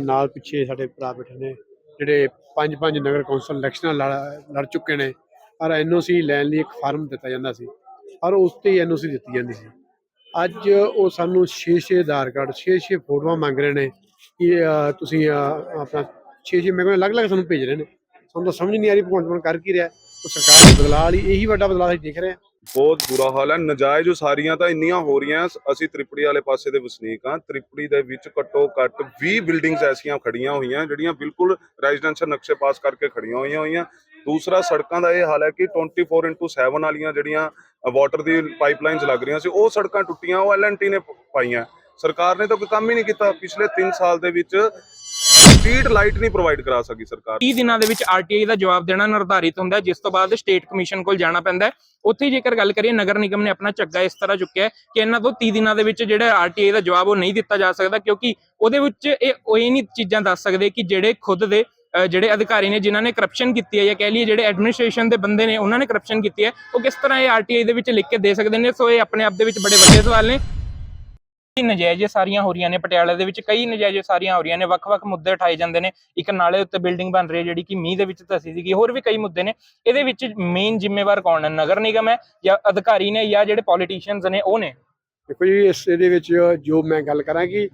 ਨਾਲ ਪਿੱਛੇ ਸਾਡੇ ਭਰਾ ਬੈਠੇ ਨੇ, ਜਿਹੜੇ ਪੰਜ ਪੰਜ ਨਗਰ ਕੌਂਸਲ ਇਲੈਕਸ਼ਨਾਂ ਲੜ ਲੜ ਚੁੱਕੇ ਨੇ। ਔਰ ਐਨਓਸੀ ਲੈਣ ਲਈ ਇੱਕ ਫਾਰਮ ਦਿੱਤਾ ਜਾਂਦਾ ਸੀ। ਔਰ ਉਸ ਤੇ ਐਨਓਸੀ ਦਿੱਤੀ ਜਾਂਦੀ ਸੀ। ਅੱਜ ਉਹ ਸਾਨੂੰ 6-6 ਆਧਾਰ ਕਾਰਡ 6-6 ਫੋਟੋਆਂ ਮੰਗ ਰਹੇ ਨੇ ਕਿ ਤੁਸੀਂ ਆਪਣਾ 6-6 ਮੇਰੇ ਕੋਲ ਅਲੱਗ-ਅਲੱਗ ਸਾਨੂੰ ਭੇਜ ਰਹੇ ਨੇ। ਸਾਨੂੰ ਤਾਂ ਸਮਝ ਨਹੀਂ ਆ ਰਹੀ ਭਗਵੰਤ ਮਾਨ ਕਰ ਕੀ ਰਿਹਾ। ਉਹ ਸਰਕਾਰ ਦੇ ਬਦਲਾਅ ਲਈ ਇਹੀ ਵੱਡਾ ਬਦਲਾਅ ਅਸੀਂ ਦੇਖ ਰਹੇ ਹਾਂ। ਬਹੁਤ ਬੁਰਾ ਹਾਲ ਹੈ। ਨਜਾਇਜ਼ ਉਸਾਰੀਆਂ ਤਾਂ ਇੰਨੀਆਂ ਹੋ ਰਹੀਆਂ ਅਸੀਂ ਤ੍ਰਿਪੜੀ ਵਾਲੇ ਪਾਸੇ ਦੇ ਵਸਨੀਕ ਹਾਂ। ਤ੍ਰਿਪੜੀ ਦੇ ਵਿੱਚ ਘੱਟੋ ਘੱਟ 20 ਬਿਲਡਿੰਗਸ ਐਸੀਆਂ ਖੜੀਆਂ ਹੋਈਆਂ, ਜਿਹੜੀਆਂ ਬਿਲਕੁਲ ਰੈਜ਼ੀਡੈਂਸ਼ੀਅਲ ਨਕਸ਼ੇ ਪਾਸ ਕਰਕੇ ਖੜੀਆਂ ਹੋਈਆਂ ਹੋਈਆਂ। ਦੂਸਰਾ ਸੜਕਾਂ ਦਾ ਇਹ ਹਾਲ ਹੈ ਕਿ 24/7 ਵਾਲੀਆਂ ਜਿਹੜੀਆਂ ਵਾਟਰ ਦੀ ਪਾਈਪਲਾਈਨਸ ਲੱਗ ਰਹੀਆਂ ਸੀ, ਉਹ ਸੜਕਾਂ ਟੁੱਟੀਆਂ, ਉਹ ਐਲਐਨਟੀ ਨੇ ਪਾਈਆਂ। ਸਰਕਾਰ ਨੇ ਤਾਂ ਕੋਈ ਕੰਮ ਹੀ ਨਹੀਂ ਕੀਤਾ। ਪਿਛਲੇ 3 ਸਾਲ ਦੇ ਵਿੱਚ ਸਟਰੀਟ ਲਾਈਟ ਨਹੀਂ ਪ੍ਰੋਵਾਈਡ ਕਰਾ ਸਕੀ ਸਰਕਾਰ। 30 ਦਿਨਾਂ ਦੇ ਵਿੱਚ ਆਰਟੀਆਈ ਦਾ ਜਵਾਬ ਦੇਣਾ ਨਿਰਧਾਰਿਤ ਹੁੰਦਾ ਜਿਸ ਤੋਂ ਬਾਅਦ ਸਟੇਟ ਕਮਿਸ਼ਨ ਕੋਲ ਜਾਣਾ ਪੈਂਦਾ ਹੈ। ਉੱਥੇ ਜੇਕਰ ਗੱਲ ਕਰੀਏ, ਨਗਰ ਨਿਗਮ ਨੇ ਆਪਣਾ ਝੱਗਾ ਇਸ ਤਰ੍ਹਾਂ ਚੁੱਕਿਆ ਕਿ ਇਹਨਾਂ ਤੋਂ 30 ਦਿਨਾਂ ਦੇ ਵਿੱਚ ਜਿਹੜਾ ਆਰਟੀਆਈ ਦਾ ਜਵਾਬ ਉਹ ਨਹੀਂ ਦਿੱਤਾ ਜਾ ਸਕਦਾ, ਕਿਉਂਕਿ ਉਹਦੇ ਵਿੱਚ ਇਹ ਉਹ ਇਹ ਨਹੀਂ ਚੀਜ਼ਾਂ ਦੱਸ ਸਕਦੇ ਕਿ ਜਿਹੜੇ ਖੁਦ ਦੇ ਜਿਹੜੇ ਅਧਿਕਾਰੀ ਨੇ ਜਿਨ੍ਹਾਂ ਨੇ ਕਰਪਸ਼ਨ ਕੀਤੀ ਹੈ ਜਾਂ ਕਹਿ ਲਈਏ ਜਿਹੜੇ ਐਡਮਿਨਿਸਟ੍ਰੇਸ਼ਨ ਦੇ ਬੰਦੇ ਨੇ, ਉਹਨਾਂ ਨੇ ਕਰਪਸ਼ਨ ਕੀਤੀ ਹੈ, ਉਹ ਕਿਸ ਤਰ੍ਹਾਂ ਇਹ ਆਰਟੀਆਈ ਦੇ ਵਿੱਚ ਲਿਖ ਕੇ ਦੇ ਸਕਦੇ ਨੇ? ਸੋ ਇਹ ਆਪਣੇ ਆਪ ਦੇ ਵਿੱਚ ਬੜੇ ਵੱਡੇ ਸਵਾਲ ਨੇ। ਨਜਾਇਜ਼ ਸਾਰੀਆਂ ਹੋ ਰਹੀਆਂ ਨੇ ਪਟਿਆਲਾ ਦੇ ਵਿੱਚ ਕਈ ਨਜਾਇਜ਼ ਸਾਰੀਆਂ ਹੋ ਰਹੀਆਂ ਨੇ ਵੱਖ-ਵੱਖ ਮੁੱਦੇ ਉਠਾਏ ਜਾਂਦੇ ਨੇ। ਇੱਕ ਨਾਲੇ ਉੱਤੇ ਬਿਲਡਿੰਗ ਬਣ ਰਹੀ ਹੈ ਜਿਹੜੀ ਕਿ ਮੀਂਹ ਦੇ ਵਿੱਚ ਧਸੀ ਸੀਗੀ ਹੋਰ ਵੀ ਕਈ ਮੁੱਦੇ ਨੇ। ਇਹਦੇ ਵਿੱਚ ਮੇਨ ਜ਼ਿੰਮੇਵਾਰ ਕੌਣ ਹੈ? ਨਗਰ ਨਿਗਮ ਹੈ ਜਾਂ ਅਧਿਕਾਰੀ ਨੇ ਜਾਂ ਜਿਹੜੇ ਪੋਲੀਟੀਸ਼ੀਅਨਸ ਨੇ ਉਹ ਨੇ? ਦੇਖੋ ਜੀ ਇਸ ਇਹਦੇ ਵਿੱਚ ਜੋ ਮੈਂ ਗੱਲ ਕਰਾਂ ਕਿ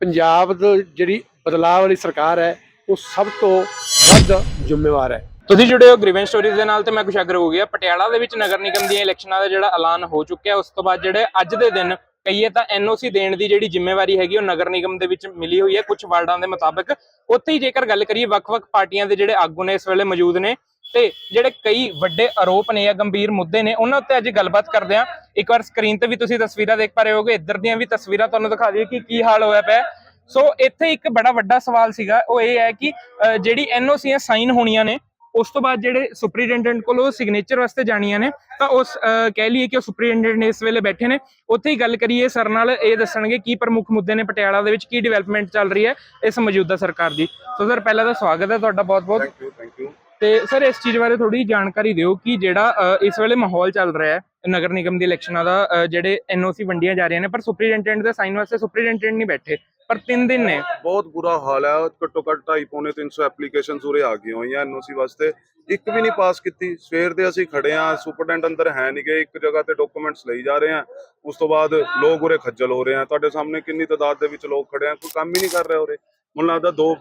ਪੰਜਾਬ ਦੀ ਜਿਹੜੀ ਬਦਲਾਅ ਵਾਲੀ ਸਰਕਾਰ ਹੈ ਉਹ ਸਭ ਤੋਂ ਵੱਧ ਜ਼ਿੰਮੇਵਾਰ ਹੈ। ਤੁਸੀਂ ਜੁੜੇ ਹੋ ਗ੍ਰੀਵੈਂਸ ਸਟੋਰੀਜ਼ ਦੇ ਨਾਲ ਤੇ ਮੈਂ ਕੁਸ਼ਾਗਰ ਹੋ ਗਿਆ ਪਟਿਆਲਾ ਦੇ ਵਿੱਚ ਨਗਰ ਨਿਗਮ ਦੀਆਂ ਇਲੈਕਸ਼ਨਾਂ ਦਾ ਜਿਹੜਾ ਐਲਾਨ ਹੋ ਚੁੱਕਿਆ ਉਸ ਤੋਂ ਬਾਅਦ ਜਿਹੜੇ ਅੱਜ ਦੇ ਦਿਨ ਕਹੀਏ ਤਾਂ ਐਨਓਸੀ ਦੇਣ ਦੀ ਜਿਹੜੀ ਜ਼ਿੰਮੇਵਾਰੀ ਹੈਗੀ ਉਹ ਨਗਰ ਨਿਗਮ ਦੇ ਵਿੱਚ ਮਿਲੀ ਹੋਈ ਹੈ ਕੁਝ ਵਾਰਡਾਂ ਦੇ ਮੁਤਾਬਕ। ਉੱਥੇ ਹੀ ਜੇਕਰ ਗੱਲ ਕਰੀਏ ਵੱਖ-ਵੱਖ ਪਾਰਟੀਆਂ ਦੇ ਜਿਹੜੇ ਆਗੂ ਨੇ ਇਸ ਵੇਲੇ ਮੌਜੂਦ ਨੇ ਤੇ ਜਿਹੜੇ ਕਈ ਵੱਡੇ ਆਰੋਪ ਨੇ ਜਾਂ ਗੰਭੀਰ ਮੁੱਦੇ ਨੇ ਉਹਨਾਂ ਉੱਤੇ ਅੱਜ ਗੱਲਬਾਤ ਕਰਦੇ ਹਾਂ। ਇੱਕ ਵਾਰ ਸਕਰੀਨ ਤੇ ਵੀ ਤੁਸੀਂ ਤਸਵੀਰਾਂ ਦੇਖ ਪਾ ਰਹੇ ਹੋਗੇ ਇੱਧਰ ਦੀਆਂ ਵੀ ਤਸਵੀਰਾਂ ਤੁਹਾਨੂੰ ਦਿਖਾ ਦਈਏ ਕਿ ਕੀ ਹਾਲ ਹੋਇਆ ਪਿਆ। ਸੋ ਇੱਥੇ ਇੱਕ ਬੜਾ ਵੱਡਾ ਸਵਾਲ ਸੀਗਾ ਉਹ ਇਹ ਹੈ ਕਿ ਅਹ, ਜਿਹੜੀ ਐਨਓਸੀਆਂ ਸਾਈਨ ਹੋਣੀਆਂ ਨੇ ਉਸ ਤੋਂ ਬਾਅਦ ਜਿਹੜੇ ਸੁਪਰੀਡੈਂਡੈਂਟ ਕੋਲ ਉਹ ਸਿਗਨੇਚਰ ਵਾਸਤੇ ਜਾਣੀਆਂ ਨੇ ਤਾਂ ਉਸ ਕਹਿ ਲਈਏ ਕਿ ਉਹ ਸੁਪਰੀਡੈਂਡੈਂਟ ਨੇ ਇਸ ਵੇਲੇ ਬੈਠੇ ਨੇ। ਉੱਥੇ ਹੀ ਗੱਲ ਕਰੀਏ ਸਰ ਨਾਲ ਇਹ ਦੱਸਣਗੇ ਕੀ ਪ੍ਰਮੁੱਖ ਮੁੱਦੇ ਨੇ ਪਟਿਆਲਾ ਦੇ ਵਿੱਚ ਕੀ ਡਿਵੈਲਪਮੈਂਟ ਚੱਲ ਰਹੀ ਹੈ ਇਸ ਮੌਜੂਦਾ ਸਰਕਾਰ ਦੀ। ਸੋ ਸਰ ਪਹਿਲਾਂ ਤਾਂ ਸਵਾਗਤ ਹੈ ਤੁਹਾਡਾ ਬਹੁਤ-ਬਹੁਤ। ਥੈਂਕ ਯੂ ਥੈਂਕ ਯੂ ਤੇ ਸਰ ਇਸ ਚੀਜ਼ ਬਾਰੇ ਥੋੜੀ ਜਾਣਕਾਰੀ ਦਿਓ ਕਿ ਜਿਹੜਾ ਇਸ ਵੇਲੇ ਮਾਹੌਲ ਚੱਲ ਰਿਹਾ ਹੈ ਨਗਰ ਨਿਗਮ ਦੀ ਇਲੈਕਸ਼ਨਾਂ ਦਾ ਜਿਹੜੇ ਐਨਓਸੀ ਵੰਡੀਆਂ ਜਾ ਰਹੀਆਂ ਨੇ ਪਰ ਸੁਪਰੀਡੈਂਟੈਂਟ ਦੇ ਸਾਈਨ ਵਾਸਤੇ ਸੁਪਰੀਡੈਂਟੈਂਟ ਨਹੀਂ ਬੈਠੇ। ਪਰ 3 ਦਿਨ ਨੇ। ਬਹੁਤ ਬੁਰਾ ਹਾਲ ਹੈ। ਘੱਟੋ ਘੱਟ 2.5 ਪੌਣੇ 300 ਐਪਲੀਕੇਸ਼ਨਸ ਉਰੇ ਆ ਗਈਆਂ ਹੋਈਆਂ ਐਨਓਸੀ ਵਾਸਤੇ। ਇੱਕ ਵੀ ਨਹੀਂ ਪਾਸ ਕੀਤੀ। ਸਵੇਰ ਦੇ ਅਸੀਂ ਖੜੇ ਆ ਸੁਪਰਡੈਂਟ ਅੰਦਰ ਹੈ ਨਹੀਂ ਗਏ। ਇੱਕ ਜਗ੍ਹਾ ਤੇ ਡਾਕੂਮੈਂਟਸ ਲਈ ਜਾ ਰਹੇ ਆ ਉਸ ਤੋਂ ਬਾਅਦ ਲੋਕ ਉਰੇ ਖੱਜਲ ਹੋ ਰਹੇ ਆ ਤੁਹਾਡੇ ਸਾਹਮਣੇ ਕਿੰਨੀ ਤਾਦਾਦ ਦੇ ਵਿੱਚ ਲੋਕ ਖੜੇ ਆ ਕੋਈ ਕੰਮ ਹੀ ਨਹੀਂ ਕਰ ਰਿਹਾ ਉਰੇ। ਮੈਨੂੰ ਲੱਗਦਾ ਦੋ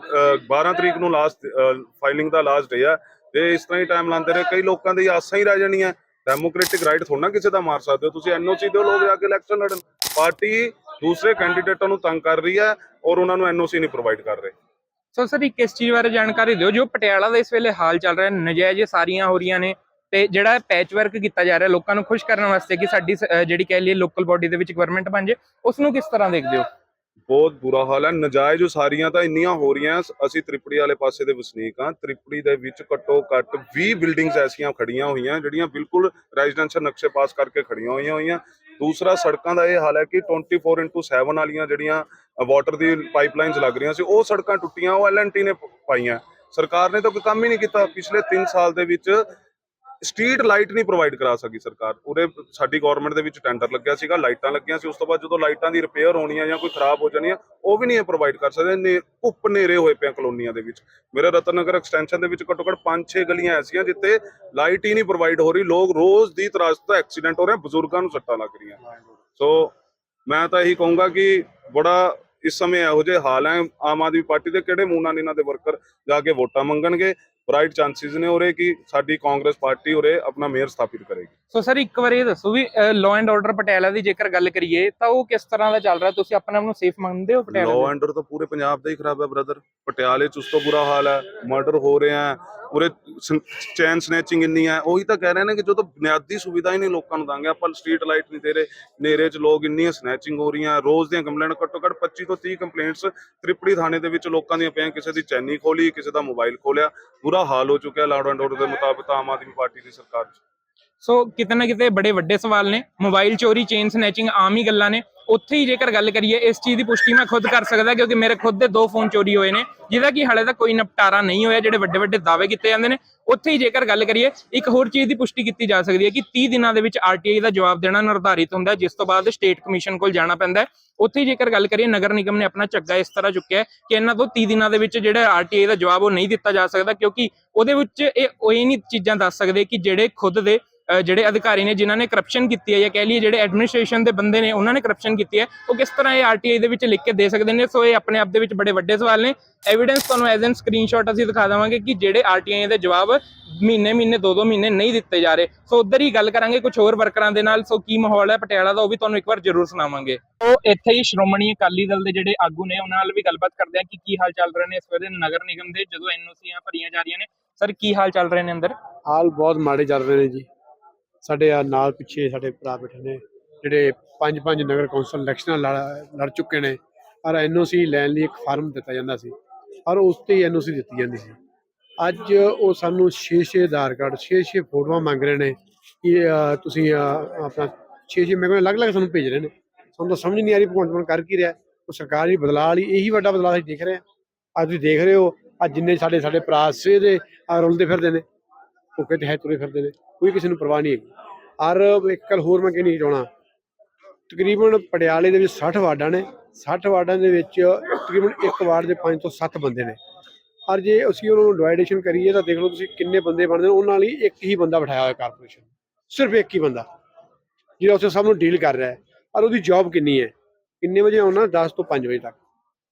12 ਤਰੀਕ ਨੂੰ ਲਾਸਟ ਫਾਈਲਿੰਗ ਦਾ ਲਾਸਟ ਡੇ ਆ। ਤੇ ਇਸ ਤਰ੍ਹਾਂ ਹੀ ਟਾਈਮ ਲਾਉਂਦੇ ਰਹੇ। ਕਈ ਲੋਕਾਂ ਦੀ ਆਸਾਂ ਹੀ ਰਹਿ ਜਾਣੀਆਂ। ਡੈਮੋਕ੍ਰੈਟਿਕ ਰਾਈਟ ਥੋੜਾ ਨਾ ਕਿਸੇ ਦਾ ਮਾਰ ਸਕਦੇ ਹੋ। ਤੁਸੀਂ ਐਨਓਸੀ ਦੇ ਲੋਕ ਜਾ ਕੇ ਇਲੈਕਸ਼ਨ ਲੜਨ। ਪਾਰਟੀ ਦੂਸਰੇ ਕੈਂਡੀਡੇਟਾਂ ਨੂੰ ਤੰਗ ਕਰ ਰਹੀ ਹੈ ਔਰ ਉਹਨਾਂ ਨੂੰ ਐਨਓਸੀ ਨਹੀਂ ਪ੍ਰੋਵਾਈਡ ਕਰ ਰਹੇ। ਸੋ ਸਰ, ਇੱਕ ਇਸ ਚੀਜ਼ ਬਾਰੇ ਜਾਣਕਾਰੀ ਦਿਓ, ਜੋ ਪਟਿਆਲਾ ਦਾ ਇਸ ਵੇਲੇ ਹਾਲ ਚੱਲ ਰਿਹਾ, ਨਜਾਇਜ਼ ਸਾਰੀਆਂ ਹੋ ਰਹੀਆਂ ਨੇ ਤੇ ਜਿਹੜਾ ਪੈਚ ਵਰਕ ਕੀਤਾ ਜਾ ਰਿਹਾ, ਲੋਕਾਂ ਨੂੰ ਖੁਸ਼ ਕਰਨ ਵਾਸਤੇ ਕਿ ਸਾਡੀ ਜਿਹੜੀ ਕਹਿ ਲਈਏ ਲੋਕਲ ਬਾਡੀ ਦੇ ਵਿੱਚ ਗਵਰਨਮੈਂਟ ਬਣ ਜੇ ਉਸ ਨੂੰ ਕਿਸ ਤਰ੍ਹਾਂ ਦੇਖਦੇ ਹੋ? ਬਹੁਤ ਬੁਰਾ ਹਾਲ ਹੈ। ਨਜਾਇਜ਼ ਉਸਾਰੀਆਂ ਤਾਂ ਇੰਨੀਆਂ ਹੋ ਰਹੀਆਂ ਅਸੀਂ ਤ੍ਰਿਪੜੀ ਵਾਲੇ ਪਾਸੇ ਦੇ ਵਸਨੀਕ ਹਾਂ। ਤ੍ਰਿਪੜੀ ਦੇ ਵਿੱਚ ਘੱਟੋ ਘੱਟ 20 ਬਿਲਡਿੰਗਸ ਐਸੀਆਂ ਖੜੀਆਂ ਹੋਈਆਂ, ਜਿਹੜੀਆਂ ਬਿਲਕੁਲ ਰੈਜ਼ੀਡੈਂਸ਼ੀਅਲ ਨਕਸ਼ੇ ਪਾਸ ਕਰਕੇ ਖੜੀਆਂ ਹੋਈਆਂ ਹੋਈਆਂ। ਦੂਸਰਾ ਸੜਕਾਂ ਦਾ ਇਹ ਹਾਲ ਹੈ ਕਿ 24/7 ਵਾਲੀਆਂ ਜਿਹੜੀਆਂ ਵਾਟਰ ਦੀ ਪਾਈਪਲਾਈਨਸ ਲੱਗ ਰਹੀਆਂ ਸੀ, ਉਹ ਸੜਕਾਂ ਟੁੱਟੀਆਂ, ਉਹ ਐਲਐਨਟੀ ਨੇ ਪਾਈਆਂ। ਸਰਕਾਰ ਨੇ ਤਾਂ ਕੋਈ ਕੰਮ ਹੀ ਨਹੀਂ ਕੀਤਾ। ਪਿਛਲੇ 3 ਸਾਲ ਦੇ ਵਿੱਚ ਸਟਰੀਟ ਲਾਈਟ ਨਹੀਂ ਪ੍ਰੋਵਾਈਡ ਕਰਾ ਸਕੀ ਸਰਕਾਰ। ਉਰੇ ਸਾਡੀ ਗਵਰਨਮੈਂਟ ਦੇ ਵਿੱਚ ਟੈਂਡਰ ਲੱਗਿਆ ਸੀਗਾ, ਲਾਈਟਾਂ ਲੱਗੀਆਂ ਸੀ, ਉਸ ਤੋਂ ਬਾਅਦ ਜਦੋਂ ਲਾਈਟਾਂ ਦੀ ਰਿਪੇਅਰ ਹੋਣੀ ਆ ਜਾਂ ਕੋਈ ਖਰਾਬ ਹੋ ਜਾਣੀ ਆ ਉਹ ਵੀ ਨਹੀਂ ਪ੍ਰੋਵਾਈਡ ਕਰ ਸਕਦੇ। ਨੇ ਉੱਪ ਨੇਰੇ ਹੋਏ ਪਏ ਕਲੋਨੀਆਂ ਦੇ ਵਿੱਚ। ਮੇਰੇ ਰਤਨ ਨਗਰ ਐਕਸਟੈਂਸ਼ਨ ਦੇ ਵਿੱਚ ਘੱਟੋ ਘੱਟ 5-6 ਗਲੀਆਂ ਐਸੀਆਂ ਜਿੱਥੇ ਲਾਈਟ ਹੀ ਨਹੀਂ ਪ੍ਰੋਵਾਈਡ ਹੋ ਰਹੀ। ਲੋਕ ਰੋਜ਼ ਦੀ ਤਰਾਸ ਤੋਂ ਐਕਸੀਡੈਂਟ ਹੋ ਰਹੇ ਬਜ਼ੁਰਗਾਂ ਨੂੰ ਸੱਟਾਂ ਲੱਗ ਰਹੀਆਂ। ਸੋ ਮੈਂ ਤਾਂ ਇਹੀ ਕਹੂੰਗਾ ਕਿ ਬੜਾ ਇਸ ਸਮੇਂ ਇਹੋ ਜਿਹੇ ਹਾਲ ਹੈ, ਆਮ ਆਦਮੀ ਪਾਰਟੀ ਦੇ ਕਿਹੜੇ ਮੂੰਹ ਨਾਲ ਇਹਨਾਂ ਦੇ ਵਰਕਰ ਜਾ ਕੇ ਵੋਟਾਂ ਮੰਗਣਗੇ। ਬ੍ਰਾਈਟ ਚਾਂਸਸ ਨੇ ਉਰੇ ਕਿ ਸਾਡੀ ਕਾਂਗਰਸ ਪਾਰਟੀ ਉਰੇ ਆਪਣਾ ਮੇਅਰ ਸਥਾਪਿਤ ਕਰੇਗੀ। ਸੋ ਸਰ ਇੱਕ ਵਾਰ ਇਹ ਦੱਸੋ ਵੀ ਲਾਅ ਐਂਡ ਆਰਡਰ ਪਟਿਆਲਾ ਦੀ ਜੇਕਰ ਗੱਲ ਕਰੀਏ ਤਾਂ ਉਹ ਕਿਸ ਤਰ੍ਹਾਂ ਦਾ ਚੱਲ ਰਿਹਾ? ਤੁਸੀਂ ਆਪਣੇ ਆਪ ਨੂੰ ਸੇਫ ਮੰਨਦੇ ਹੋ ਪਟਿਆਲਾ ਲਾਅ ਦੇ? ਐਂਡਰ ਤਾਂ ਪੂਰੇ ਪੰਜਾਬ ਦਾ ਹੀ ਖਰਾਬ ਹੈ ਬ੍ਰਦਰ ਪਟਿਆਲੇ ਚ ਉਸ ਤੋਂ ਬੁਰਾ ਹਾਲ ਹੈ ਮਰਡਰ ਹੋ ਰਹੇ ਆ ਉਰੇ ਚੈਨ ਸਨੈਚਿੰਗ ਇੰਨੀ ਹੈ। ਉਹੀ ਤਾਂ ਕਹਿ ਰਹੇ ਨੇ ਕਿ ਜਦੋਂ ਬੁਨਿਆਦੀ ਸੁਵਿਧਾ ਹੀ ਨਹੀਂ ਲੋਕਾਂ ਨੂੰ ਦਾਂਗੇ ਆਪਾਂ ਸਟਰੀਟ ਲਾਈਟ ਨਹੀਂ ਦੇ ਰਹੇ। ਨੇਰੇ ਚ ਲੋਕ ਇੰਨੀਆਂ ਸਨੈਚਿੰਗ ਹੋ ਰਹੀਆਂ ਰੋਜ਼ ਦੀਆਂ ਕੰਪਲੇਂਟ ਘੱਟੋ ਘੱਟ 25 ਤੋਂ 30 ਕੰਪਲੇਂਟਸ ਤ੍ਰਿਪੜੀ ਥਾਣੇ ਦੇ ਵਿੱਚ ਲੋਕਾਂ ਦੀਆਂ ਪਈਆਂ। ਕਿਸੇ ਦੀ ਚੈਨੀ ਖੋਲੀ ਕਿਸੇ ਦਾ ਮੋਬਾਈਲ ਖੋਲਿਆ। ਬੁਰਾ ਹਾਲ ਹੋ ਚੁੱਕਿਆ ਲਾਅ ਐਂਡ ਆਰਡਰ ਦੇ ਮੁਤਾਬਕ ਆਮ ਆਦਮੀ ਪਾਰਟੀ ਦੀ ਸਰਕਾਰ ਚ। ਸੋ ਕਿਤੇ ਨਾ ਕਿਤੇ ਬੜੇ ਵੱਡੇ ਸਵਾਲ ਨੇ। ਮੋਬਾਈਲ ਚੋਰੀ ਚੇਨ ਸਨੈਚਿੰਗ ਆਮ ਹੀ ਗੱਲਾਂ ਨੇ। ਉੱਥੇ ਹੀ ਜੇਕਰ ਗੱਲ ਕਰੀਏ, ਇਸ ਚੀਜ਼ ਦੀ ਪੁਸ਼ਟੀ ਮੈਂ ਖੁਦ ਕਰ ਸਕਦਾ, ਕਿਉਂਕਿ ਮੇਰੇ ਖੁਦ ਦੇ ਦੋ ਫੋਨ ਚੋਰੀ ਹੋਏ ਨੇ, ਜਿਹਦਾ ਕਿ ਹਾਲੇ ਤੱਕ ਕੋਈ ਨਿਪਟਾਰਾ ਨਹੀਂ ਹੋਇਆ, ਜਿਹੜੇ ਵੱਡੇ ਵੱਡੇ ਦਾਅਵੇ ਕੀਤੇ ਜਾਂਦੇ ਨੇ। ਉੱਥੇ ਹੀ ਜੇਕਰ ਗੱਲ ਕਰੀਏ, ਇੱਕ ਹੋਰ ਚੀਜ਼ ਦੀ ਪੁਸ਼ਟੀ ਕੀਤੀ ਜਾ ਸਕਦੀ ਹੈ ਕਿ 30 ਦਿਨਾਂ ਦੇ ਵਿੱਚ ਆਰਟੀਆਈ ਦਾ ਜਵਾਬ ਦੇਣਾ ਨਿਰਧਾਰਿਤ ਹੁੰਦਾ ਜਿਸ ਤੋਂ ਬਾਅਦ ਸਟੇਟ ਕਮਿਸ਼ਨ ਕੋਲ ਜਾਣਾ ਪੈਂਦਾ ਹੈ। ਉੱਥੇ ਹੀ ਜੇਕਰ ਗੱਲ ਕਰੀਏ, ਨਗਰ ਨਿਗਮ ਨੇ ਆਪਣਾ ਝੱਗਾ ਇਸ ਤਰ੍ਹਾਂ ਚੁੱਕਿਆ ਕਿ ਇਹਨਾਂ ਤੋਂ 30 ਦਿਨਾਂ ਦੇ ਵਿੱਚ ਜਿਹੜਾ ਆਰਟੀਆਈ ਦਾ ਜਵਾਬ ਉਹ ਨਹੀਂ ਦਿੱਤਾ ਜਾ ਸਕਦਾ, ਕਿਉਂਕਿ ਉਹਦੇ ਵਿੱਚ ਇਹ ਉਹ ਇਹ ਨਹੀਂ ਚੀਜ਼ਾਂ ਦੱਸ ਸਕਦੇ ਕਿ ਜਿਹੜੇ ਖੁਦ ਦੇ ਜਿਹੜੇ ਅਧਿਕਾਰੀ ਨੇ ਜਿਨ੍ਹਾਂ ਨੇ ਕਰਪਸ਼ਨ ਕੀਤੀ ਹੈ ਜਾਂ ਕਹਿ ਲਈਏ ਜਿਹੜੇ ਐਡਮਿਨਿਸਟ੍ਰੇਸ਼ਨ ਦੇ ਬੰਦੇ ਨੇ ਉਹਨਾਂ ਨੇ ਕਰਪਸ਼ਨ ਕੀਤੀ ਹੈ ਉਹ ਕਿਸ ਤਰ੍ਹਾਂ ਇਹ ਆਰਟੀਆਈ ਦੇ ਵਿੱਚ ਲਿਖ ਕੇ ਦੇ ਸਕਦੇ ਨੇ? ਸੋ ਇਹ ਆਪਣੇ ਆਪ ਦੇ ਵਿੱਚ ਬੜੇ ਵੱਡੇ ਸਵਾਲ ਨੇ। ਐਵੀਡੈਂਸ ਤੁਹਾਨੂੰ ਐਜ਼ ਐਨ ਸਕਰੀਨਸ਼ਾਟ ਅਸੀਂ ਦਿਖਾ ਦੇਵਾਂਗੇ ਕਿ ਜਿਹੜੇ ਆਰਟੀਆਈ ਦੇ ਜਵਾਬ ਮਹੀਨੇ ਮਹੀਨੇ ਦੋ ਦੋ ਮਹੀਨੇ ਨਹੀਂ ਦਿੱਤੇ ਜਾ ਰਹੇ। ਸੋ ਉਧਰ ਹੀ ਗੱਲ ਕਰਾਂਗੇ ਕੁਝ ਹੋਰ ਵਰਕਰਾਂ ਦੇ ਨਾਲ। ਸੋ ਕੀ ਮਾਹੌਲ ਹੈ ਪਟਿਆਲਾ ਦਾ ਉਹ ਵੀ ਤੁਹਾਨੂੰ ਇੱਕ ਵਾਰ ਜ਼ਰੂਰ ਸੁਣਾਵਾਂਗੇ। ਉਹ ਇੱਥੇ ਹੀ ਸ਼੍ਰੋਮਣੀ ਅਕਾਲੀ ਦਲ ਦੇ ਜਿਹੜੇ ਆਗੂ ਨੇ ਉਹਨਾਂ ਨਾਲ ਵੀ ਗੱਲਬਾਤ ਕਰਦੇ ਆ ਕਿ ਕੀ ਹਾਲ ਚੱਲ ਰਹੇ ਨੇ ਇਸ ਵੇਲੇ ਨਗਰ ਨਿਗਮ ਦੇ ਜਦੋਂ ਐਨਓਸੀਆਂ ਭਰੀਆਂ ਜਾ ਰਹੀਆਂ ਨੇ। ਸਰ ਕੀ ਹਾਲ ਚੱਲ ਰਹੇ ਨੇ ਅੰਦਰ? ਹਾਲ ਬਹੁਤ ਮਾੜੇ ਚੱਲ ਰਹੇ ਨੇ ਜੀ। ਸਾਡੇ ਆ ਨਾਲ ਪਿੱਛੇ ਸਾਡੇ ਭਰਾ ਬੈਠੇ ਨੇ, ਜਿਹੜੇ ਪੰਜ ਪੰਜ ਨਗਰ ਕੌਂਸਲ ਇਲੈਕਸ਼ਨਾਂ ਲੜ ਲੜ ਚੁੱਕੇ ਨੇ। ਔਰ ਐਨਓਸੀ ਲੈਣ ਲਈ ਇੱਕ ਫਾਰਮ ਦਿੱਤਾ ਜਾਂਦਾ ਸੀ ਔਰ ਉਸ ਤੇ ਹੀ ਐਨਓਸੀ ਦਿੱਤੀ ਜਾਂਦੀ ਸੀ। ਅੱਜ ਉਹ ਸਾਨੂੰ 6-6 ਆਧਾਰ ਕਾਰਡ 6-6 ਫੋਟੋਆਂ ਮੰਗ ਰਹੇ ਨੇ ਕਿ ਤੁਸੀਂ ਆਪਣਾ 6-6 ਮੈਂ ਕਹਿੰਦਾ ਅਲੱਗ-ਅਲੱਗ ਸਾਨੂੰ ਭੇਜ ਰਹੇ ਨੇ। ਸਾਨੂੰ ਤਾਂ ਸਮਝ ਨਹੀਂ ਆ ਰਹੀ ਭਗਵੰਤ ਮਾਨ ਕਰ ਕੀ ਰਿਹਾ। ਉਹ ਸਰਕਾਰ ਹੀ ਬਦਲਾਅ ਵਾਲੀ ਇਹੀ ਵੱਡਾ ਬਦਲਾਅ ਅਸੀਂ ਦੇਖ ਰਹੇ ਹਾਂ। ਅੱਜ ਤੁਸੀਂ ਦੇਖ ਰਹੇ ਹੋ, ਅੱਜ ਜਿੰਨੇ ਸਾਡੇ ਸਾਡੇ ਭਰਾ ਸਵੇਰ ਦੇ ਰੁਲਦੇ ਫਿਰਦੇ ਨੇ ਉਹ ਕਿਤੇ ਹੈ ਤੁਰੇ ਫਿਰਦੇ ਨੇ। ਕੋਈ ਕਿਸੇ ਨੂੰ ਪਰਵਾਹ ਨਹੀਂ ਹੈਗੀ। ਔਰ ਇੱਕ ਗੱਲ ਹੋਰ ਮੈਂ ਕਹਿਣੀ ਚਾਹਣਾ ਤਕਰੀਬਨ ਪਟਿਆਲੇ ਦੇ ਵਿੱਚ 60 ਵਾਰਡਾਂ ਨੇ। 60 ਵਾਰਡਾਂ ਦੇ ਵਿੱਚ ਤਕਰੀਬਨ ਇੱਕ ਵਾਰਡ ਦੇ 5 ਤੋਂ 7 ਬੰਦੇ ਨੇ। ਔਰ ਜੇ ਅਸੀਂ ਉਹਨਾਂ ਨੂੰ ਡਿਵਾਈਡੇਸ਼ਨ ਕਰੀਏ ਤਾਂ ਦੇਖ ਲਓ ਤੁਸੀਂ ਕਿੰਨੇ ਬੰਦੇ ਬਣਦੇ ਨੇ। ਉਹਨਾਂ ਲਈ ਇੱਕ ਹੀ ਬੰਦਾ ਬਿਠਾਇਆ ਹੋਇਆ ਕਾਰਪੋਰੇਸ਼ਨ ਸਿਰਫ ਇੱਕ ਹੀ ਬੰਦਾ। ਜਿਹੜਾ ਉੱਥੇ ਸਭ ਨੂੰ ਡੀਲ ਕਰ ਰਿਹਾ ਹੈ। ਔਰ ਉਹਦੀ ਜੌਬ ਕਿੰਨੀ ਹੈ? ਕਿੰਨੇ ਵਜੇ ਆਉਣਾ? 10 ਤੋਂ 5 ਵਜੇ ਤੱਕ।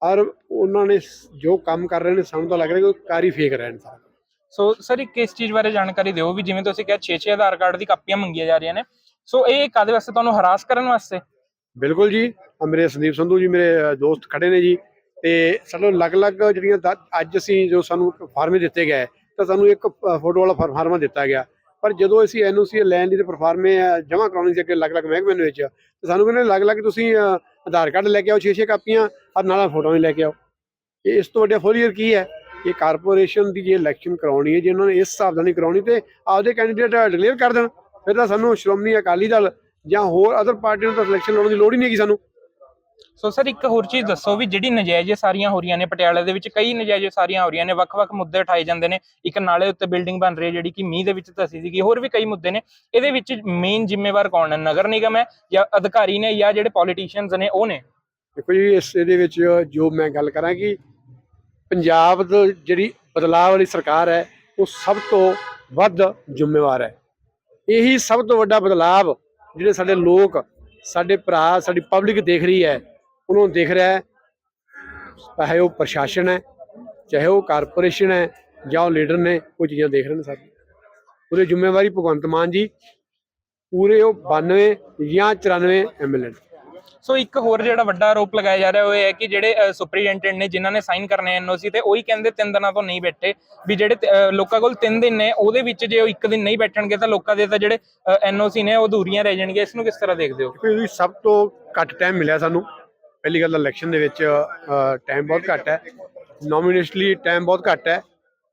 ਔਰ ਉਹਨਾਂ ਨੇ ਜੋ ਕੰਮ ਕਰ ਰਹੇ ਨੇ, ਸਾਨੂੰ ਤਾਂ ਲੱਗ ਰਿਹਾ ਕਿ ਉਹ ਕਾਰ ਹੀ ਫੇਕ ਰਹੇ ਨੇ ਸਾਰਾ ਸੋ ਸਰ ਇੱਕ ਇਸ ਚੀਜ਼ ਬਾਰੇ ਜਾਣਕਾਰੀ ਦਿਓ ਵੀ ਜਿਵੇਂ ਤੁਸੀਂ ਕਿਹਾ 6-6 ਆਧਾਰ ਕਾਰਡ ਦੀ ਕਾਪੀਆਂ ਮੰਗੀਆਂ ਜਾ ਰਹੀਆਂ ਨੇ। ਸੋ ਇਹ ਕਾਦੇ ਵਾਸਤੇ ਤੁਹਾਨੂੰ ਹਰਾਸ ਕਰਨ ਵਾਸਤੇ? ਬਿਲਕੁਲ ਜੀ। ਮੇਰੇ ਸੰਦੀਪ ਸੰਧੂ ਜੀ, ਮੇਰੇ ਦੋਸਤ ਖੜੇ ਨੇ ਜੀ। ਤੇ ਸਾਨੂੰ ਅਲੱਗ-ਅਲੱਗ ਜਿਹੜੀਆਂ ਅੱਜ ਅਸੀਂ ਜੋ ਸਾਨੂੰ ਫਾਰਮੇ ਦਿੱਤੇ ਗਏ, ਤਾਂ ਸਾਨੂੰ ਇੱਕ ਫੋਟੋ ਵਾਲਾ ਫਾਰਮਾ ਦਿੱਤਾ ਗਿਆ। ਪਰ ਜਦੋਂ ਅਸੀਂ ਐਨਓਸੀ ਲੈਣ ਲਈ ਤੇ ਪਰਫਾਰਮੇ ਜਮ੍ਹਾਂ ਕਰਾਉਣੀ ਸੀ ਅੱਗੇ ਅਲੱਗ-ਅਲੱਗ ਮਹਿਕਮੇ ਦੇ ਵਿੱਚ, ਤੇ ਸਾਨੂੰ ਕਹਿੰਦੇ ਅਲੱਗ-ਅਲੱਗ ਤੁਸੀਂ ਆਧਾਰ ਕਾਰਡ ਲੈ ਕੇ ਆਓ 6-6 ਕਾਪੀਆਂ, ਔਰ ਨਾਲ ਫੋਟੋਆਂ ਵੀ ਲੈ ਕੇ ਆਓ। ਇਸ ਤੋਂ ਵੱਡਾ ਫੋਲੀਅਰ ਕੀ ਹੈ? ਇਹ ਕਾਰਪੋਰੇਸ਼ਨ ਦੀ ਜੇ ਇਲੈਕਸ਼ਨ ਕਰਾਉਣੀ ਹੈ ਜੇ ਉਹਨਾਂ ਨੇ ਇਸ ਹਿਸਾਬ ਨਾਲ ਨਹੀਂ ਕਰਾਉਣੀ ਤੇ ਆਪਦੇ ਕੈਂਡੀਡੇਟ ਡਿਕਲੇਅਰ ਕਰ ਦੇਣ। ਫਿਰ ਤਾਂ ਸਾਨੂੰ ਸ਼੍ਰੋਮਣੀ ਅਕਾਲੀ ਦਲ ਜਾਂ ਹੋਰ ਅਦਰ ਪਾਰਟੀਆਂ ਨੂੰ ਤਾਂ ਇਲੈਕਸ਼ਨ ਲੜਨ ਦੀ ਲੋੜ ਹੀ ਨਹੀਂ ਹੈਗੀ ਸਾਨੂੰ। ਸੋ ਸਰ ਇੱਕ ਹੋਰ ਚੀਜ਼ ਦੱਸੋ ਵੀ ਜਿਹੜੀ ਨਜਾਇਜ਼ ਸਾਰੀਆਂ ਹੋ ਰਹੀਆਂ ਨੇ ਪਟਿਆਲੇ ਦੇ ਵਿੱਚ ਕਈ ਨਜਾਇਜ਼ ਸਾਰੀਆਂ ਹੋ ਰਹੀਆਂ ਨੇ ਵੱਖ-ਵੱਖ ਮੁੱਦੇ ਉਠਾਏ ਜਾਂਦੇ ਨੇ। ਇੱਕ ਨਾਲੇ ਉੱਤੇ ਬਿਲਡਿੰਗ ਬਣ ਰਹੀ ਹੈ ਜਿਹੜੀ ਕਿ ਮੀਂਹ ਦੇ ਵਿੱਚ ਧਸੀ ਸੀਗੀ ਹੋਰ ਵੀ ਕਈ ਮੁੱਦੇ ਨੇ। ਇਹਦੇ ਵਿੱਚ ਮੇਨ ਜ਼ਿੰਮੇਵਾਰ ਕੌਣ ਹੈ? ਨਗਰ ਨਿਗਮ ਹੈ ਜਾਂ ਅਧਿਕਾਰੀ ਨੇ ਜਾਂ ਜਿਹੜੇ ਪੋਲੀਟੀਸ਼ੀਅਨਸ ਨੇ ਉਹ ਨੇ? ਦੇਖੋ ਜੀ ਇਸ ਇਹਦੇ ਵਿੱਚ ਜੋ ਮੈਂ ਗੱਲ ਕਰਾਂ ਕਿ ਪੰਜਾਬ ਦੀ ਜਿਹੜੀ ਬਦਲਾਅ ਵਾਲੀ ਸਰਕਾਰ ਹੈ, ਉਹ ਸਭ ਤੋਂ ਵੱਧ ਜ਼ਿੰਮੇਵਾਰ ਹੈ। ਇਹੀ ਸਭ ਤੋਂ ਵੱਡਾ ਬਦਲਾਅ ਜਿਹੜੇ ਸਾਡੇ ਲੋਕ, ਸਾਡੇ ਭਰਾ, ਸਾਡੀ ਪਬਲਿਕ ਦੇਖ ਰਹੀ ਹੈ, ਉਹਨਾਂ ਨੂੰ ਦੇਖ ਰਿਹਾ ਹੈ। ਚਾਹੇ ਉਹ ਪ੍ਰਸ਼ਾਸਨ ਹੈ, ਚਾਹੇ ਉਹ ਕਾਰਪੋਰੇਸ਼ਨ ਹੈ, ਜਾਂ ਉਹ ਲੀਡਰ ਨੇ, ਉਹ ਚੀਜ਼ਾਂ ਦੇਖ ਰਹੇ ਨੇ ਸਾਡੀ ਉਹਦੀ ਜ਼ਿੰਮੇਵਾਰੀ ਭਗਵੰਤ ਮਾਨ ਜੀ, ਪੂਰੇ ਉਹ 92 ਜਾਂ 94 ਐਮਐਲਏ ਸੋ ਇੱਕ ਹੋਰ ਜਿਹੜਾ ਵੱਡਾ ਆਰੋਪ ਲਗਾਇਆ ਜਾ ਰਿਹਾ ਉਹ ਹੈ ਕਿ ਜਿਹੜੇ ਸੁਪਰੀਡੈਂਟੈਂਟ ਨੇ ਜਿਨ੍ਹਾਂ ਨੇ ਸਾਈਨ ਕਰਨੇ ਐਨਓਸੀ ਤੇ, ਉਹੀ ਕਹਿੰਦੇ ਤਿੰਨ ਦਿਨਾਂ ਤੋਂ ਨਹੀਂ ਬੈਠੇ ਵੀ ਜਿਹੜੇ ਲੋਕਾਂ ਕੋਲ ਤਿੰਨ ਦਿਨ ਨੇ, ਉਹਦੇ ਵਿੱਚ ਜੇ ਉਹ ਇੱਕ ਦਿਨ ਨਹੀਂ ਬੈਠਣਗੇ ਤਾਂ ਲੋਕਾਂ ਦੇ ਤਾਂ ਜਿਹੜੇ ਐਨਓਸੀ ਨੇ ਉਹ ਅਧੂਰੀਆਂ ਰਹਿ ਜਾਣਗੀਆਂ। ਇਸ ਨੂੰ ਕਿਸ ਤਰ੍ਹਾਂ ਦੇਖਦੇ ਹੋ? ਦੇਖੋ ਸਭ ਤੋਂ ਘੱਟ ਟਾਈਮ ਮਿਲਿਆ ਸਾਨੂੰ। ਪਹਿਲੀ ਗੱਲ ਇਲੈਕਸ਼ਨ ਦੇ ਵਿੱਚ ਟਾਈਮ ਬਹੁਤ ਘੱਟ ਹੈ। ਨੋਮੀਨੇਸ਼ਨਲੀ ਟਾਈਮ ਬਹੁਤ ਘੱਟ ਹੈ।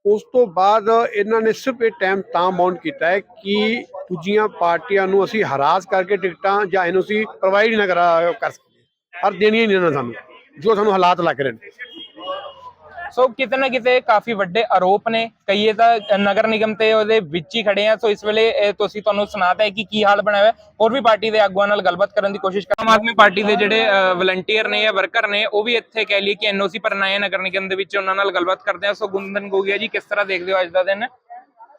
ਉਸ ਤੋਂ ਬਾਅਦ ਇਹਨਾਂ ਨੇ ਸਿਰਫ ਇਹ ਟਾਈਮ ਤਾਂ ਬਾਉਂਡ ਕੀਤਾ ਹੈ ਕਿ ਦੂਜੀਆਂ ਪਾਰਟੀਆਂ ਨੂੰ ਅਸੀਂ ਹਰਾਸ ਕਰਕੇ ਟਿਕਟਾਂ ਜਾਂ ਐਨਓਸੀ ਪ੍ਰੋਵਾਈਡ ਨਾ ਕਰਾ ਕਰ ਸਕੀਏ। ਪਰ ਦੇਣੀਆਂ ਨਹੀਂ ਇਹਨਾਂ ਸਾਨੂੰ, ਜੋ ਸਾਨੂੰ ਹਾਲਾਤ ਲੱਗ ਰਹੇ ਨੇ। ਸੋ ਕਿਤੇ ਨਾ ਕਿਤੇ ਕਾਫੀ ਵੱਡੇ ਆਰੋਪ ਨੇ। ਕਈਏ ਤਾਂ ਨਗਰ ਨਿਗਮ ਤੇ ਉਹਦੇ ਵਿੱਚ ਹੀ ਖੜੇ ਆ। ਸੋ ਇਸ ਵੇਲੇ, ਇਹ ਤੁਸੀਂ ਤੁਹਾਨੂੰ ਸੁਣਾਤਾ ਹੈ ਕਿ ਕੀ ਹਾਲ ਬਣਿਆ ਹੈ। ਹੋਰ ਵੀ ਪਾਰਟੀ ਦੇ ਆਗੂਆਂ ਨਾਲ ਗੱਲਬਾਤ ਕਰਨ ਦੀ ਕੋਸ਼ਿਸ਼ ਕਰਾਂ ਆਮ ਆਦਮੀ ਪਾਰਟੀ ਦੇ ਜਿਹੜੇ ਵਲੰਟੀਅਰ ਨੇ ਜਾਂ ਵਰਕਰ ਨੇ, ਉਹ ਵੀ ਇੱਥੇ ਕਹਿ ਲਈਏ ਕਿ ਐਨਓਸੀ ਭਰਨ ਆਏ ਨਗਰ ਨਿਗਮ ਦੇ ਵਿੱਚ ਉਹਨਾਂ ਨਾਲ ਗੱਲਬਾਤ ਕਰਦੇ ਆ। ਸੋ ਗੁੰਦਨ ਗੋਗਿਆ ਜੀ, ਕਿਸ ਤਰ੍ਹਾਂ ਦੇਖਦੇ ਹੋ ਅੱਜ ਦਾ ਦਿਨ?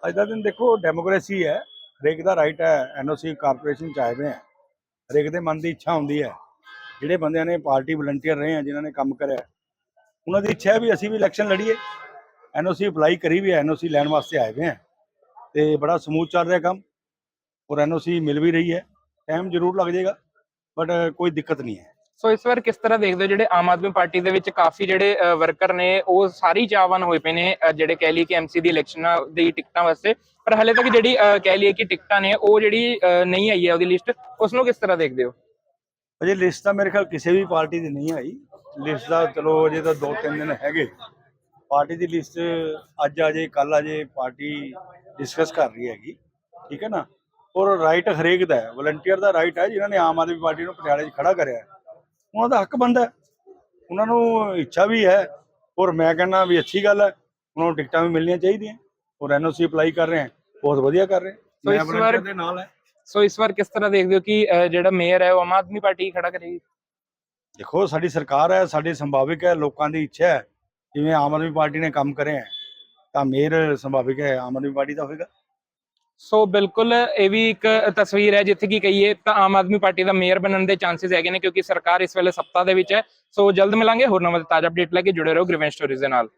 ਅੱਜ ਦਾ ਦਿਨ ਦੇਖੋ ਡੈਮੋਕ੍ਰੇਸੀ ਹੈ। ਹਰੇਕ ਦਾ ਰਾਈਟ ਹੈ। ਐਨਓਸੀ ਕਾਰਪੋਰੇਸ਼ਨ ਚ ਆਏ ਹੋਏ ਹੈ। ਹਰੇਕ ਦੇ ਮਨ ਦੀ ਇੱਛਾ ਹੁੰਦੀ ਹੈ। ਜਿਹੜੇ ਬੰਦਿਆਂ ਨੇ ਪਾਰਟੀ ਵਲੰਟੀਅਰ ਰਹੇ ਆ, ਜਿਨ੍ਹਾਂ ਨੇ ਕੰਮ ਕਰਿਆ ਉਹਨਾਂ ਦੀ ਇੱਛਾ ਵੀ ਅਸੀਂ ਵੀ ਇਲੈਕਸ਼ਨ ਲੜੀਏ। ਐਨਓਸੀ ਅਪਲਾਈ ਕਰੀ ਵੀ ਐਨਓਸੀ ਲੈਣ ਵਾਸਤੇ ਆਏ ਹੋਏ ਹੈ। ਤੇ ਬੜਾ ਸਮੂਥ ਚੱਲ ਰਿਹਾ ਕੰਮ ਔਰ ਐਨਓਸੀ ਮਿਲ ਵੀ ਰਹੀ ਹੈ। ਟਾਈਮ ਜ਼ਰੂਰ ਲੱਗ ਜਾਏਗਾ ਬਟ ਕੋਈ ਦਿੱਕਤ ਨਹੀਂ ਹੈ। ਸੋ ਇਸ ਵਾਰ ਕਿਸ ਤਰ੍ਹਾਂ ਦੇਖਦੇ ਹੋ ਜਿਹੜੇ ਆਮ ਆਦਮੀ ਪਾਰਟੀ ਦੇ ਵਿੱਚ ਕਾਫੀ ਜਿਹੜੇ ਵਰਕਰ ਨੇ ਉਹ ਸਾਰੀ ਚਾਹਵਾਨ ਹੋਏ ਪਏ ਨੇ ਜਿਹੜੇ ਕਹਿ ਲਈਏ ਕਿ ਐਮਸੀ ਦੀ ਇਲੈਕਸ਼ਨਾਂ ਦੀ ਟਿਕਟਾਂ ਵਾਸਤੇ। ਪਰ ਹਲੇ ਤੱਕ ਜਿਹੜੀ ਕਹਿ ਲਈਏ ਕਿ ਟਿਕਟਾਂ ਨੇ ਉਹ ਜਿਹੜੀ ਨਹੀਂ ਆਈ ਹੈ ਉਹਦੀ ਲਿਸਟ ਉਸ ਨੂੰ ਕਿਸ ਤਰ੍ਹਾਂ ਦੇਖਦੇ ਹੋ? ਅਜੇ ਲਿਸਟ ਤਾਂ ਮੇਰੇ ਖਿਆਲ ਕਿਸੇ ਵੀ ਪਾਰਟੀ ਦੀ ਨਹੀਂ ਆਈ। ਲਿਸਟ ਦਾ ਚਲੋ ਅਜੇ ਤਾਂ ਦੋ ਤਿੰਨ ਦਿਨ ਹੈਗੇ। ਪਾਰਟੀ ਦੀ ਲਿਸਟ ਅੱਜ ਆ ਜੇ ਕੱਲ ਆ ਜੇ ਪਾਰਟੀ ਡਿਸਕਸ ਕਰ ਰਹੀ ਹੈਗੀ। ਠੀਕ ਹੈ ਨਾ? ਔਰ ਰਾਈਟ ਹਰੇਕ ਦਾ ਹੈ। ਵਲੰਟੀਅਰ ਦਾ ਰਾਈਟ ਹੈ ਜਿਨ੍ਹਾਂ ਨੇ ਆਮ ਆਦਮੀ ਪਾਰਟੀ ਨੂੰ ਪਟਿਆਲੇ 'ਚ ਖੜਾ ਕਰਿਆ ਹੈ। ਉਹਨਾਂ ਦਾ ਹੱਕ ਬਣਦਾ ਹੈ। ਉਹਨਾਂ ਨੂੰ ਇੱਛਾ ਵੀ ਹੈ। ਔਰ ਮੈਂ ਕਹਿੰਦਾ ਵੀ ਅੱਛੀ ਗੱਲ ਹੈ। ਉਹਨਾਂ ਨੂੰ ਟਿਕਟਾਂ ਵੀ ਮਿਲਣੀਆਂ ਚਾਹੀਦੀਆਂ। ਔਰ ਐਨਓਸੀ ਅਪਲਾਈ ਕਰ ਰਹੇ ਹੈ। ਬਹੁਤ ਵਧੀਆ ਕਰ ਰਹੇ। ਸੋ ਇਸ ਵਾਰ- ਦੇ ਨਾਲ ਹੈ। ਸੋ ਇਸ ਵਾਰ ਕਿਸ ਤਰ੍ਹਾਂ ਦੇਖਦੇ ਹੋ ਕਿ ਜਿਹੜਾ ਮੇਅਰ ਹੈ ਉਹ ਆਮ ਆਦਮੀ ਪਾਰਟੀ ਖੜਾ ਕਰੇਗੀ? ਦੇਖੋ, ਸਾਡੀ ਸਰਕਾਰ ਹੈ, ਸਾਡੀ ਸੰਭਾਵਿਕ ਹੈ, ਲੋਕਾਂ ਦੀ ਇੱਛਾ ਹੈ, ਜਿਵੇਂ ਆਮ ਆਦਮੀ ਪਾਰਟੀ ਨੇ ਕੰਮ ਕਰੇ ਹੈ, ਤਾਂ ਮੇਰ ਸੰਭਾਵਿਕ ਹੈ, ਆਮ ਆਦਮੀ ਪਾਰਟੀ ਦਾ ਹੋਵੇਗਾ ਸੋ ਬਿਲਕੁਲ, ਇਹ ਵੀ ਇੱਕ ਤਸਵੀਰ ਹੈ, ਜਿੱਥੇ ਕਿ ਕਹੀਏ, ਤਾਂ ਆਮ ਆਦਮੀ ਪਾਰਟੀ ਦਾ ਮੇਅਰ ਬਣਨ ਦੇ ਚਾਂਸਸ ਹੈਗੇ ਨੇ, ਕਿਉਂਕਿ ਸਰਕਾਰ ਇਸ ਵੇਲੇ ਸੱਤਾ ਦੇ ਵਿੱਚ ਹੈ। ਸੋ ਜਲਦ ਮਿਲਾਂਗੇ, ਹੋਰ ਨਵਾਂ ਤਾਜ਼ਾ ਅਪਡੇਟ ਲੈ ਕੇ ਜੁੜੇ ਰਹੋ ਗ੍ਰੀਵੈਂਸ ਸਟੋਰੀਜ਼ ਦੇ ਨਾਲ।